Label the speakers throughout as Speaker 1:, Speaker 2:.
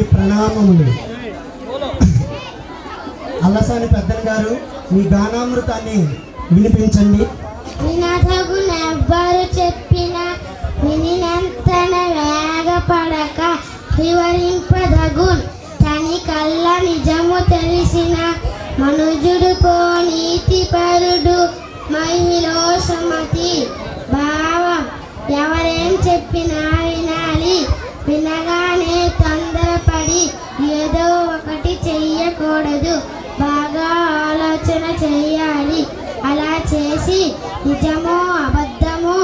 Speaker 1: అందరికీ ప్రణామములు. అల్లసాని పెద్దన గారు మీ గానామృతాన్ని వినిపించండి.
Speaker 2: వినదగునెవ్వరు చెప్పిన వినినంతన వేగపడక వివరింపదగు తని కళ్ళ నిజము తెలిసిన మనుజుడు కో నీతి పరుడు మహిళో సమతి భావం ఎవరేం చెప్పినా చేయాలి. అలా చేసి నిజమో అబద్ధమో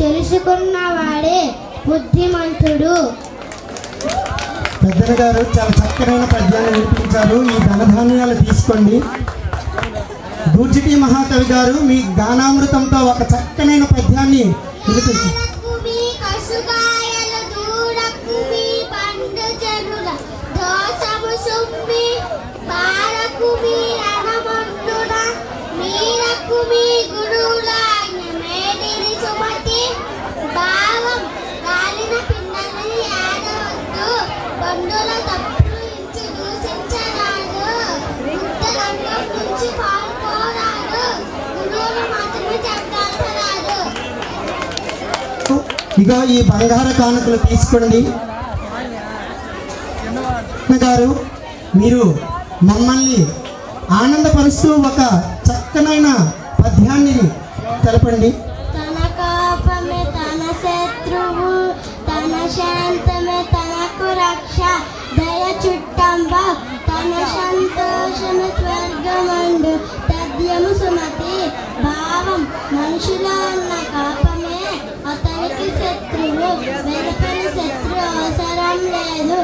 Speaker 2: తెలుసుకున్నవాడే బుద్ధిమంతుడు.
Speaker 1: పెద్దన గారు చాలా చక్కనైన పద్యాన్ని వినిపించారు ఈ ధనధాన్యాలు తీసుకోండి. దూర్జిటి మహాకవి గారు మీ గానామృతంతో ఒక చక్కనైన పద్యాన్ని వినిపించారు
Speaker 2: మీరకుమి గురువుల మేడిని సుమతి భావం కాలిన తప్పులు ఇచ్చి దూషించరాదు నుంచి పాల్పోరాదు గురువులు మాత్రమే చెప్పరాదు
Speaker 1: ఇక ఈ బంగార కానుకలు తీసుకోండి. గారు మీరు మమ్మల్ని ఆనందపరుస్తూ ఒక చక్కనైన పద్యాన్ని తెలపండి.
Speaker 2: తన కోపమే తన శత్రువు తన శాంతమే తనకు రక్ష. దయ చుట్టంబ తన సంతోషము స్వర్గమండు తద్యము సుమతి భావం మనుషుల ఉన్న కోపమే. అతనికి శత్రువు వెలుపలి శత్రు అవసరం లేదు.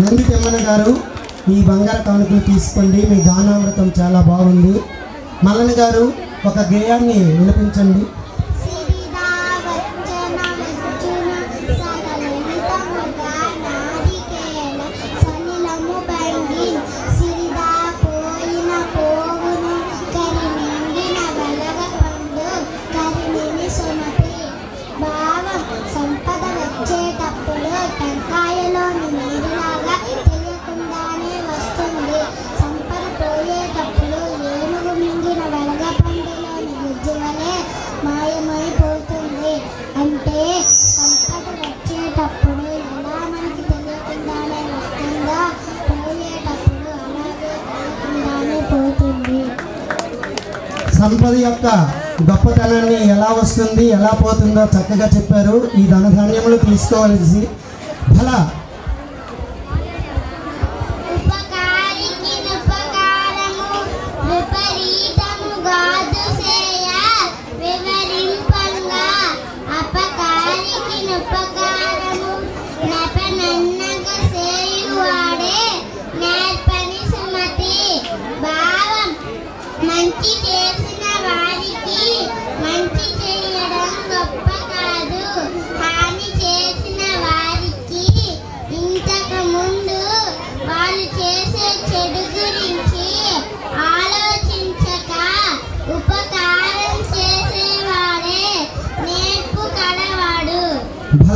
Speaker 1: నంది తిమ్మన గారు ఈ బంగార కానుకలు తీసుకోండి మీ గానామృతం చాలా బాగుంది. మల్లన గారు ఒక గేయాన్ని వినిపించండి.
Speaker 2: సంపద
Speaker 1: యొక్క గొప్పతనాన్ని ఎలా వస్తుంది ఎలా పోతుందో చక్కగా చెప్పారు. ఈ ధనధాన్యములు తీసుకోవలసి ఫల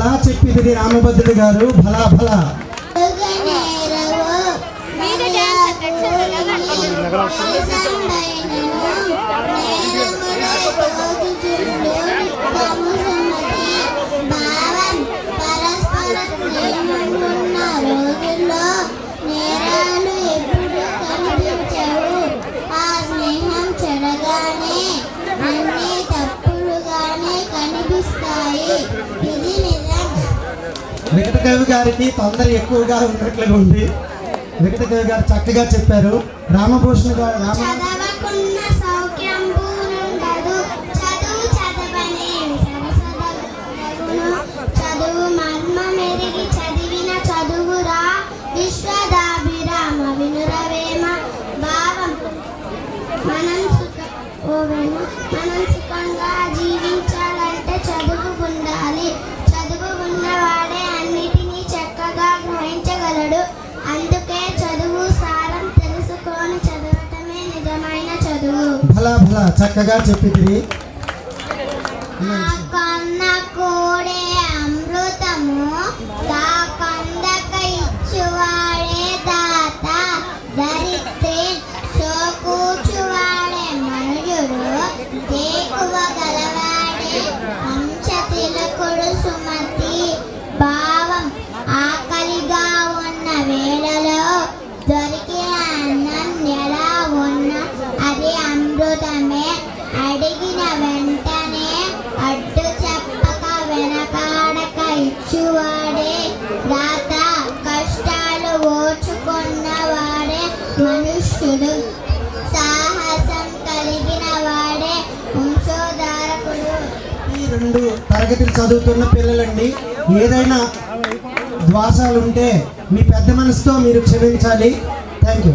Speaker 2: కదా
Speaker 1: చెప్పిది రామభద్రుడు గారు. భలా భలా.
Speaker 2: కనిపిస్తాయి
Speaker 1: వెంకటకవి గారికి తొందర ఎక్కువగా ఉన్నట్లుగా ఉంది. వెంకటకవి గారు చక్కగా చెప్పారు. రామభూషణ్ గారు రామ
Speaker 2: చదువు విశ్వదాభిరామ వినురవేమ. భావం మనం సుఖ మనం సుఖంగా భలా భలా చక్కగా చెప్పితిరి
Speaker 1: ఇచ్చువాడే. రాత కష్టాలు ఓచుకున్నవాడే మనుష్యుడు. సాహసం కలిగిన వాడే వంశోధారకుడు
Speaker 2: ఈ రెండు తరగతులు చదువుతున్న పిల్లలండి ఏదైనా ద్వాసాలు ఉంటే మీ పెద్ద మనసుతో మీరు క్షమించాలి. Thank you